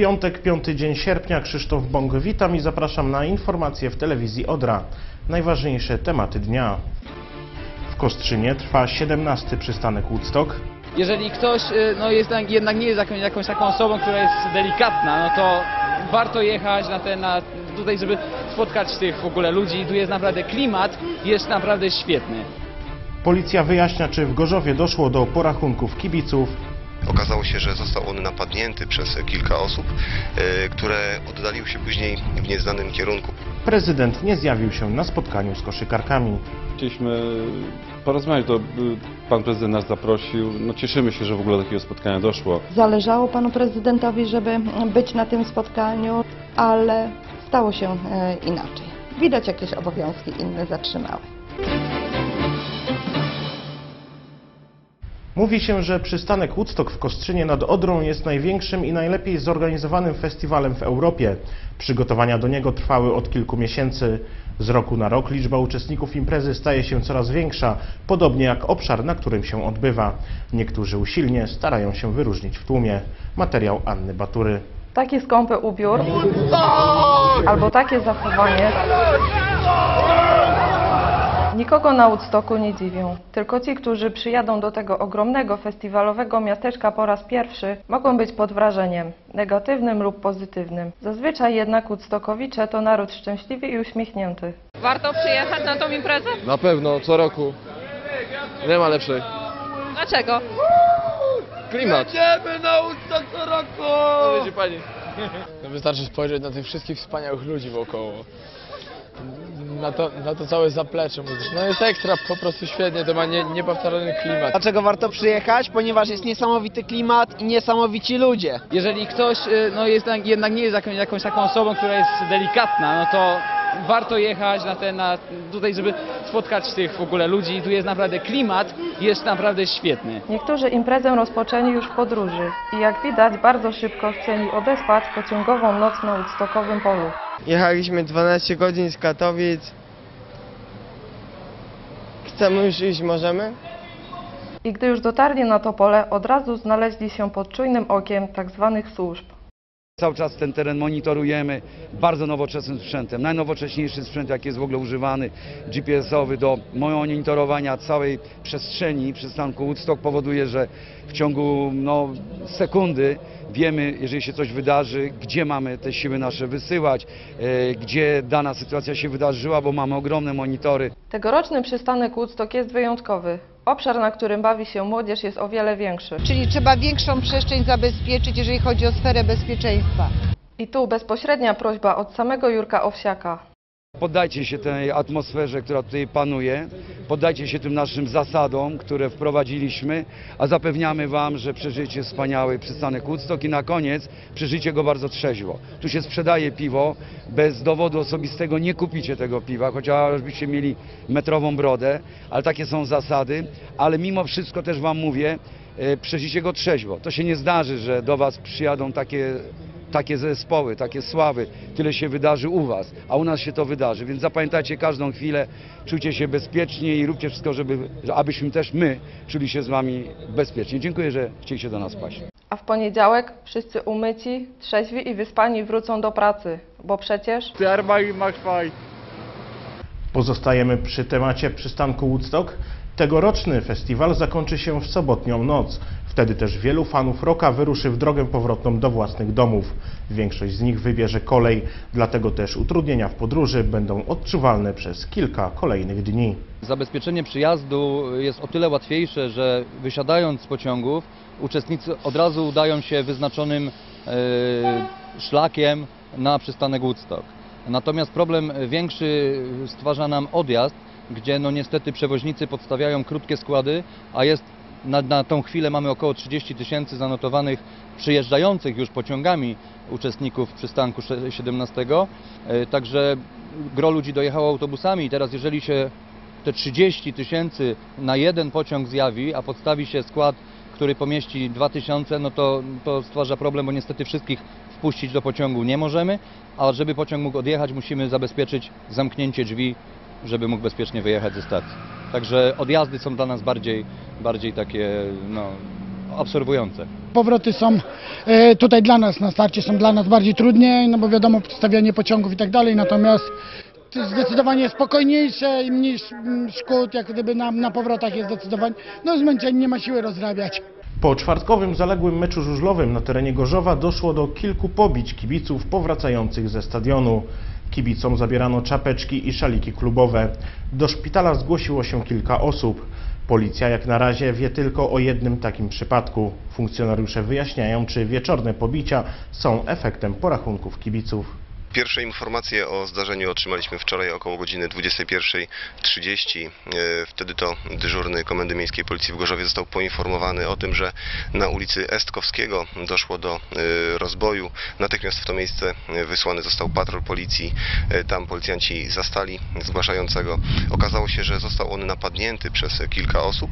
piątek, piąty dzień sierpnia, Krzysztof Bąk, witam i zapraszam na informacje w telewizji Odra. Najważniejsze tematy dnia. W Kostrzynie trwa 17 przystanek Woodstock. Jeżeli ktoś y, no, jest, jednak nie jest jakąś, jakąś taką osobą, która jest delikatna, no to warto jechać na ten, na, tutaj, żeby spotkać tych w ogóle ludzi. Tu jest naprawdę klimat, jest naprawdę świetny. Policja wyjaśnia, czy w Gorzowie doszło do porachunków kibiców. Okazało się, że został on napadnięty przez kilka osób, e, które oddaliły się później w nieznanym kierunku. Prezydent nie zjawił się na spotkaniu z koszykarkami. Chcieliśmy porozmawiać, to pan prezydent nas zaprosił. No cieszymy się, że w ogóle do takiego spotkania doszło. Zależało panu prezydentowi, żeby być na tym spotkaniu, ale stało się e, inaczej. Widać jakieś obowiązki inne zatrzymały. Mówi się, że przystanek Woodstock w Kostrzynie nad Odrą jest największym i najlepiej zorganizowanym festiwalem w Europie. Przygotowania do niego trwały od kilku miesięcy. Z roku na rok liczba uczestników imprezy staje się coraz większa, podobnie jak obszar, na którym się odbywa. Niektórzy usilnie starają się wyróżnić w tłumie. Materiał Anny Batury. Taki skąpy ubiór albo takie zachowanie nikogo na Woodstocku nie dziwią. Tylko ci, którzy przyjadą do tego ogromnego festiwalowego miasteczka po raz pierwszy, mogą być pod wrażeniem, negatywnym lub pozytywnym. Zazwyczaj jednak Woodstockowicze to naród szczęśliwy i uśmiechnięty. Warto przyjechać na tą imprezę? Na pewno, co roku. Nie ma lepszej. Dlaczego? Klimat. Idziemy na Woodstock co roku! Widzi pani. No wystarczy spojrzeć na tych wszystkich wspaniałych ludzi wokoło. Na to, na to całe zaplecze muzyczne. No jest ekstra, po prostu świetnie, to ma nie, niepowtarzalny klimat. Dlaczego warto przyjechać? Ponieważ jest niesamowity klimat i niesamowici ludzie. Jeżeli ktoś y, no, jest, jednak nie jest jakąś, jakąś taką osobą, która jest delikatna, no to warto jechać na ten, na, tutaj, żeby spotkać tych w ogóle ludzi. Tu jest naprawdę klimat, jest naprawdę świetny. Niektórzy imprezę rozpoczęli już w podróży i jak widać bardzo szybko chcieli odespać pociągową noc na Woodstockowym polu. Jechaliśmy 12 godzin z Katowic. Chcemy już iść, możemy? I gdy już dotarli na to pole, od razu znaleźli się pod czujnym okiem tzw. służb. Cały czas ten teren monitorujemy bardzo nowoczesnym sprzętem. Najnowocześniejszy sprzęt, jaki jest w ogóle używany, GPS-owy do monitorowania całej przestrzeni przystanku Woodstock powoduje, że w ciągu no, sekundy wiemy, jeżeli się coś wydarzy, gdzie mamy te siły nasze wysyłać, e, gdzie dana sytuacja się wydarzyła, bo mamy ogromne monitory. Tegoroczny przystanek Woodstock jest wyjątkowy. Obszar, na którym bawi się młodzież jest o wiele większy. Czyli trzeba większą przestrzeń zabezpieczyć, jeżeli chodzi o sferę bezpieczeństwa. I tu bezpośrednia prośba od samego Jurka Owsiaka. Poddajcie się tej atmosferze, która tutaj panuje, poddajcie się tym naszym zasadom, które wprowadziliśmy, a zapewniamy Wam, że przeżyjecie wspaniały przystanek Woodstock i na koniec przeżyjcie go bardzo trzeźwo. Tu się sprzedaje piwo, bez dowodu osobistego nie kupicie tego piwa, chociażbyście mieli metrową brodę, ale takie są zasady, ale mimo wszystko też Wam mówię, e, przeżyjcie go trzeźwo. To się nie zdarzy, że do Was przyjadą takie takie zespoły, takie sławy, tyle się wydarzy u Was, a u nas się to wydarzy, więc zapamiętajcie każdą chwilę, czujcie się bezpiecznie i róbcie wszystko, żeby, że- abyśmy też my czuli się z Wami bezpiecznie. Dziękuję, że chcieliście do nas paść. A w poniedziałek wszyscy umyci, trzeźwi i wyspani wrócą do pracy, bo przecież Pozostajemy przy temacie przystanku Woodstock. Tegoroczny festiwal zakończy się w sobotnią noc. Wtedy też wielu fanów rocka wyruszy w drogę powrotną do własnych domów. Większość z nich wybierze kolej, dlatego też utrudnienia w podróży będą odczuwalne przez kilka kolejnych dni. Zabezpieczenie przyjazdu jest o tyle łatwiejsze, że wysiadając z pociągów uczestnicy od razu udają się wyznaczonym e, szlakiem na przystanek Woodstock. Natomiast problem większy stwarza nam odjazd, gdzie no niestety przewoźnicy podstawiają krótkie składy, a jest na, na tą chwilę mamy około 30 tysięcy zanotowanych przyjeżdżających już pociągami uczestników przystanku sze- 17. E, Także gro ludzi dojechało autobusami i teraz jeżeli się te 30 tysięcy na jeden pociąg zjawi, a podstawi się skład, który pomieści 2000, no to, to stwarza problem, bo niestety wszystkich wpuścić do pociągu nie możemy, a żeby pociąg mógł odjechać, musimy zabezpieczyć zamknięcie drzwi, żeby mógł bezpiecznie wyjechać ze stacji. Także odjazdy są dla nas bardziej, bardziej takie no, absorbujące. Powroty są e, tutaj dla nas na starcie, są dla nas bardziej trudniej, no bo wiadomo, stawianie pociągów i tak dalej, natomiast to jest zdecydowanie spokojniejsze i mniej szkód, jak gdyby na, na powrotach jest zdecydowanie, no zmęczenie, nie ma siły rozrabiać. Po czwartkowym zaległym meczu żużlowym na terenie Gorzowa doszło do kilku pobić kibiców powracających ze stadionu. Kibicom zabierano czapeczki i szaliki klubowe. Do szpitala zgłosiło się kilka osób. Policja jak na razie wie tylko o jednym takim przypadku. Funkcjonariusze wyjaśniają, czy wieczorne pobicia są efektem porachunków kibiców. Pierwsze informacje o zdarzeniu otrzymaliśmy wczoraj około godziny 21.30. E, Wtedy to dyżurny Komendy Miejskiej Policji w Gorzowie został poinformowany o tym, że na ulicy Estkowskiego doszło do e, rozboju. Natychmiast w to miejsce e, wysłany został patrol policji. Tam policjanci zastali zgłaszającego. Okazało się, że został on napadnięty przez kilka osób,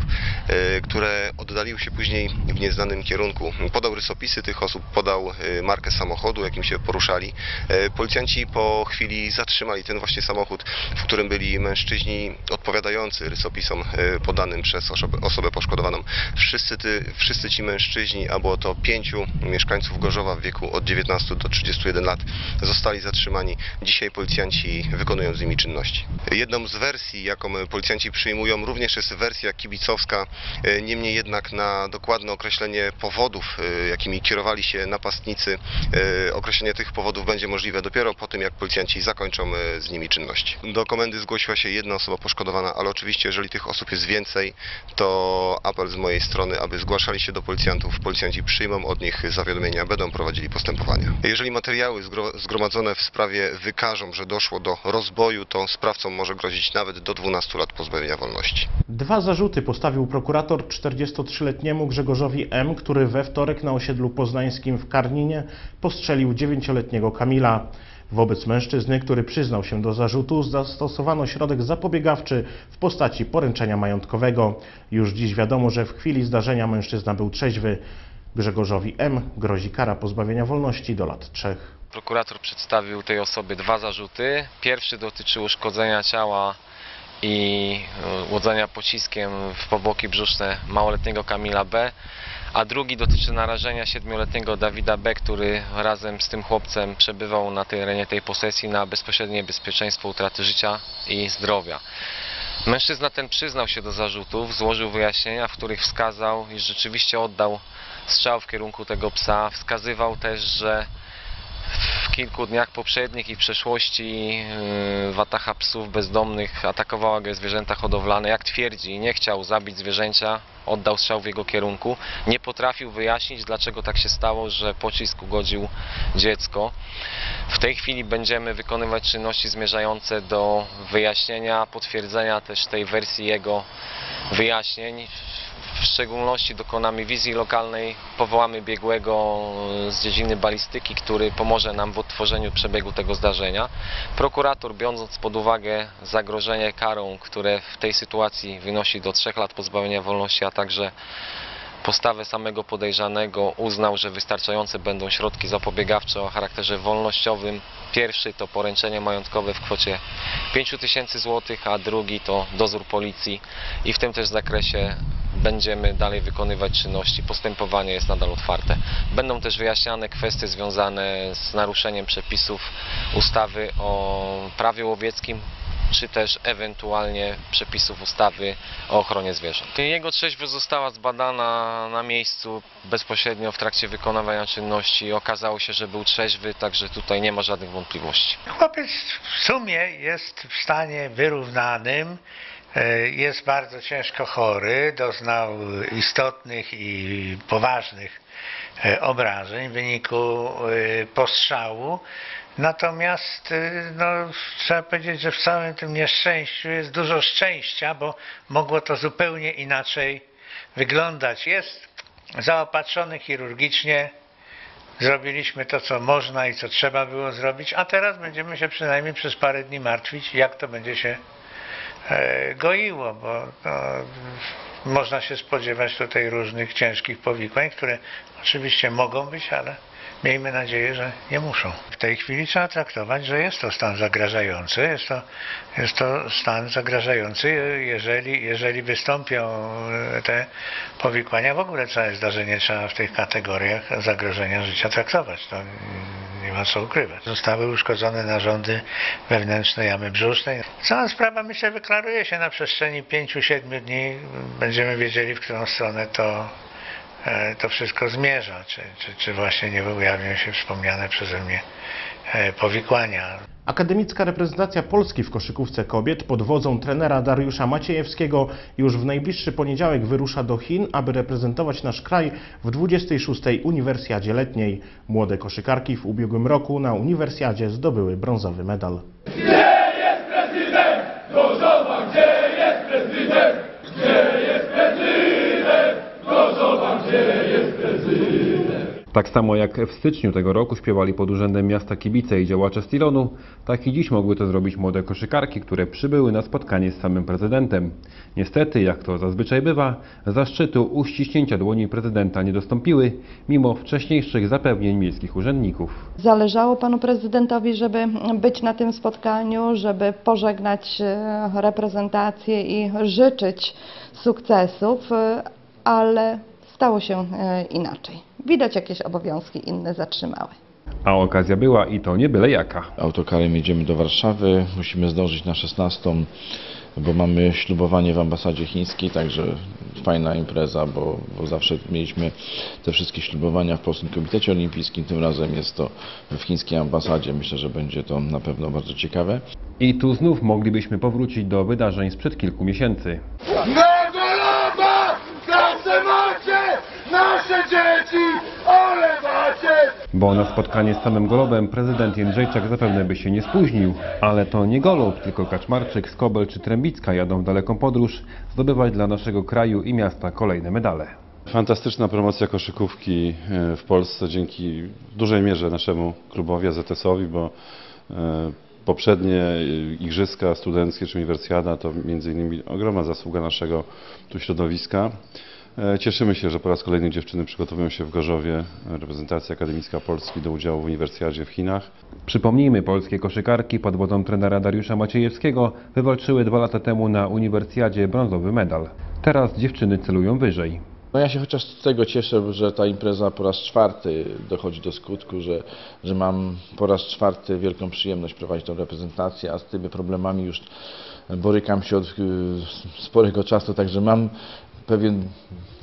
które oddaliły się później w nieznanym kierunku. Podał rysopisy tych osób, podał markę samochodu, jakim się poruszali. E, Policjanci po chwili zatrzymali ten właśnie samochód, w którym byli mężczyźni odpowiadający rysopisom e, podanym przez osobę, osobę poszkodowaną. Wszyscy, ty, wszyscy ci mężczyźni, a było to pięciu mieszkańców Gorzowa w wieku od 19 do 31 lat, zostali zatrzymani. Dzisiaj policjanci wykonują z nimi czynności. Jedną z wersji, jaką policjanci przyjmują, również jest wersja kibicowska, e, niemniej jednak na dokładne określenie powodów, e, jakimi kierowali się napastnicy, określenie tych powodów będzie możliwe dopiero po tym, jak policjanci zakończą e, z nimi czynności. Do komendy zgłosiła się jedna osoba poszkodowana, ale oczywiście, jeżeli tych osób jest więcej, to apel z mojej strony, aby zgłaszali się do policjantów. Policjanci przyjmą od nich zawiadomienia, będą prowadzili postępowania. Jeżeli materiały zgro- zgromadzone w sprawie wykażą, że doszło do rozboju, to sprawcom może grozić nawet do 12 lat pozbawienia wolności. Dwa zarzuty postawił prokurator 43-letniemu Grzegorzowi M., który we wtorek na osiedlu poznańskim w Karninie postrzelił 9-letniego Kamila. Wobec mężczyzny, który przyznał się do zarzutu, zastosowano środek zapobiegawczy w postaci poręczenia majątkowego. Już dziś wiadomo, że w chwili zdarzenia mężczyzna był trzeźwy. Grzegorzowi M. grozi kara pozbawienia wolności do lat trzech. Prokurator przedstawił tej osobie dwa zarzuty. Pierwszy dotyczył uszkodzenia ciała i e, łodzenia pociskiem w powłoki brzuszne małoletniego Kamila B. A drugi dotyczy narażenia siedmioletniego Dawida B., który razem z tym chłopcem przebywał na terenie tej posesji na bezpośrednie bezpieczeństwo utraty życia i zdrowia. Mężczyzna ten przyznał się do zarzutów, złożył wyjaśnienia, w których wskazał, iż rzeczywiście oddał strzał w kierunku tego psa. Wskazywał też, że w kilku dniach poprzednich i w przeszłości yy, watacha psów bezdomnych atakowała go zwierzęta hodowlane. Jak twierdzi, nie chciał zabić zwierzęcia, oddał strzał w jego kierunku. Nie potrafił wyjaśnić, dlaczego tak się stało, że pocisk ugodził dziecko. W tej chwili będziemy wykonywać czynności zmierzające do wyjaśnienia, potwierdzenia też tej wersji jego wyjaśnień. W szczególności dokonamy wizji lokalnej, powołamy biegłego z dziedziny balistyki, który pomoże nam w odtworzeniu przebiegu tego zdarzenia. Prokurator, biorąc pod uwagę zagrożenie karą, które w tej sytuacji wynosi do 3 lat pozbawienia wolności, a także postawę samego podejrzanego uznał, że wystarczające będą środki zapobiegawcze o charakterze wolnościowym. Pierwszy to poręczenie majątkowe w kwocie 5 tysięcy złotych, a drugi to dozór policji i w tym też zakresie będziemy dalej wykonywać czynności. Postępowanie jest nadal otwarte. Będą też wyjaśniane kwestie związane z naruszeniem przepisów ustawy o prawie łowieckim czy też ewentualnie przepisów ustawy o ochronie zwierząt. Jego trzeźwość została zbadana na miejscu bezpośrednio w trakcie wykonywania czynności. Okazało się, że był trzeźwy, także tutaj nie ma żadnych wątpliwości. Chłopiec w sumie jest w stanie wyrównanym, jest bardzo ciężko chory, doznał istotnych i poważnych e, obrażeń w wyniku e, postrzału. Natomiast e, no, trzeba powiedzieć, że w całym tym nieszczęściu jest dużo szczęścia, bo mogło to zupełnie inaczej wyglądać. Jest zaopatrzony chirurgicznie, Zrobiliśmy to, co można i co trzeba było zrobić, a teraz będziemy się przynajmniej przez parę dni martwić, jak to będzie się e, goiło, bo no, można się spodziewać tutaj różnych ciężkich powikłań, które oczywiście mogą być, ale miejmy nadzieję, że nie muszą. W tej chwili trzeba traktować, że jest to stan zagrażający. Jest to, jest to stan zagrażający, jeżeli, jeżeli wystąpią te powikłania. W ogóle całe zdarzenie trzeba w tych kategoriach zagrożenia życia traktować. To nie ma co ukrywać. Zostały uszkodzone narządy wewnętrzne jamy brzusznej. Cała sprawa myślę wyklaruje się na przestrzeni 5-7 dni. Będziemy wiedzieli, w którą stronę to, to wszystko zmierza. Czy, czy, czy właśnie nie ujawnią się wspomniane przeze mnie e, powikłania. Akademicka reprezentacja Polski w koszykówce kobiet pod wodzą trenera Dariusza Maciejewskiego już w najbliższy poniedziałek wyrusza do Chin, aby reprezentować nasz kraj w 26. Uniwersjadzie Letniej. Młode koszykarki w ubiegłym roku na Uniwersjadzie zdobyły brązowy medal. Tak samo jak w styczniu tego roku śpiewali pod urzędem miasta kibice i działacze Stilonu, tak i dziś mogły to zrobić młode koszykarki, które przybyły na spotkanie z samym prezydentem. Niestety, jak to zazwyczaj bywa, zaszczytu uściśnięcia dłoni prezydenta nie dostąpiły, mimo wcześniejszych zapewnień miejskich urzędników. Zależało panu prezydentowi, żeby być na tym spotkaniu, żeby pożegnać e, reprezentację i życzyć sukcesów, e, ale stało się e, inaczej. Widać jakieś obowiązki inne zatrzymały. A okazja była i to nie byle jaka. Autokarem jedziemy do Warszawy, musimy zdążyć na 16, bo mamy ślubowanie w ambasadzie chińskiej, także fajna impreza, bo, bo zawsze mieliśmy te wszystkie ślubowania w Polskim Komitecie Olimpijskim, tym razem jest to w chińskiej ambasadzie. Myślę, że będzie to na pewno bardzo ciekawe. I tu znów moglibyśmy powrócić do wydarzeń sprzed kilku miesięcy. Negolowa! Kasę macie! Nasze dzieci! Bo na spotkanie z samym Golubem prezydent Jędrzejczak zapewne by się nie spóźnił. Ale to nie Golub, tylko Kaczmarczyk, Skobel czy Trębicka jadą w daleką podróż zdobywać dla naszego kraju i miasta kolejne medale. Fantastyczna promocja koszykówki e, w Polsce dzięki w dużej mierze naszemu klubowi AZS-owi, bo e, poprzednie e, igrzyska studenckie czy uniwersjada to między innymi ogromna zasługa naszego tu środowiska. E, Cieszymy się, że po raz kolejny dziewczyny przygotowują się w Gorzowie, reprezentacja akademicka Polski do udziału w uniwersjadzie w Chinach. Przypomnijmy, polskie koszykarki pod wodą trenera Dariusza Maciejewskiego wywalczyły dwa lata temu na uniwersjadzie brązowy medal. Teraz dziewczyny celują wyżej. No ja się chociaż z tego cieszę, że ta impreza po raz czwarty dochodzi do skutku, że, że mam po raz czwarty wielką przyjemność prowadzić tę reprezentację, a z tymi problemami już borykam się od y, sporego czasu, także mam pewien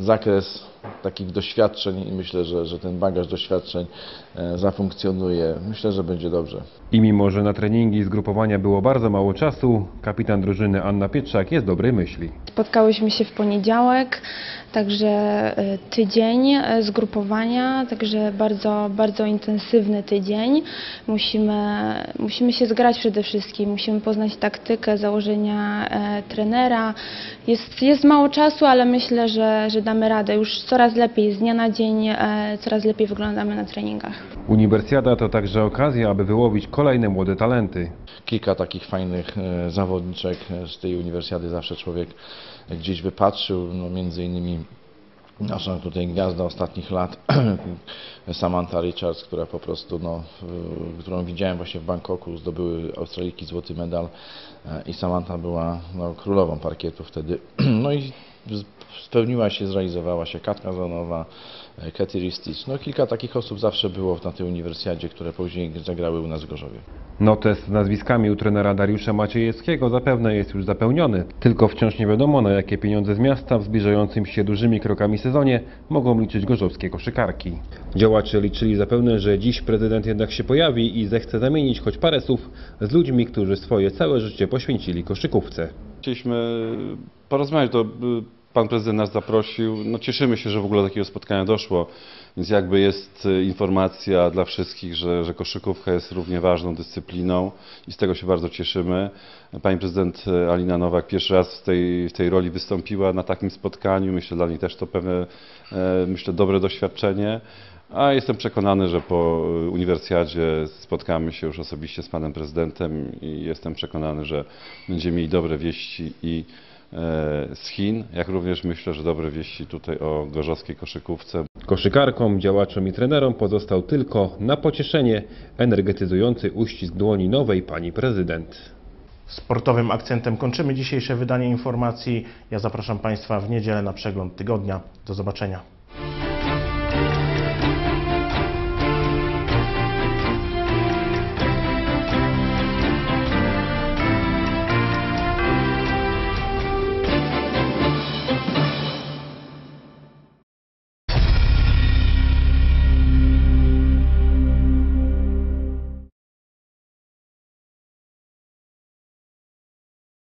zakres takich doświadczeń i myślę, że, że ten bagaż doświadczeń e, zafunkcjonuje. Myślę, że będzie dobrze. I mimo, że na treningi zgrupowania było bardzo mało czasu, kapitan drużyny Anna Pietrzak jest dobrej myśli. Spotkałyśmy się w poniedziałek, także e, tydzień e, zgrupowania, także bardzo, bardzo intensywny tydzień. Musimy, musimy się zgrać przede wszystkim, musimy poznać taktykę, założenia trenera. Jest, jest mało czasu, ale myślę, że, że damy radę. Już coraz lepiej, z dnia na dzień e, coraz lepiej wyglądamy na treningach. Uniwersjada to także okazja, aby wyłowić kolejne młode talenty. Kilka takich fajnych e, zawodniczek e, z tej uniwersjady zawsze człowiek gdzieś wypatrzył, no między innymi nasza tutaj gwiazda ostatnich lat, Samantha Richards, która po prostu, no, którą widziałem właśnie w Bangkoku, zdobyły Australijki złoty medal i Samantha była no, królową parkietu wtedy. No i spełniła się, zrealizowała się Katka Zonowa, e, Katy Ristich. No kilka takich osób zawsze było na tej uniwersjadzie, które później zagrały u nas w Gorzowie. Notes z nazwiskami u trenera Dariusza Maciejewskiego zapewne jest już zapełniony, tylko wciąż nie wiadomo na jakie pieniądze z miasta w zbliżającym się dużymi krokami sezonie mogą liczyć gorzowskie koszykarki. Działacze liczyli zapewne, że dziś prezydent jednak się pojawi i zechce zamienić choć parę słów z ludźmi, którzy swoje całe życie poświęcili koszykówce. Chcieliśmy porozmawiać, to y, pan prezydent nas zaprosił. No cieszymy się, że w ogóle do takiego spotkania doszło, więc jakby jest y, informacja dla wszystkich, że, że koszykówka jest równie ważną dyscypliną i z tego się bardzo cieszymy. Pani prezydent y, Alina Nowak pierwszy raz w tej, w tej roli wystąpiła na takim spotkaniu. Myślę, dla niej też to pewne, e, myślę, dobre doświadczenie. A jestem przekonany, że po y, uniwersjadzie spotkamy się już osobiście z panem prezydentem i jestem przekonany, że będziemy mieli dobre wieści i z Chin, jak również myślę, że dobre wieści tutaj o gorzowskiej koszykówce. Koszykarkom, działaczom i trenerom pozostał tylko na pocieszenie energetyzujący uścisk dłoni nowej pani prezydent. Sportowym akcentem kończymy dzisiejsze wydanie informacji. Ja zapraszam Państwa w niedzielę na przegląd tygodnia. Do zobaczenia.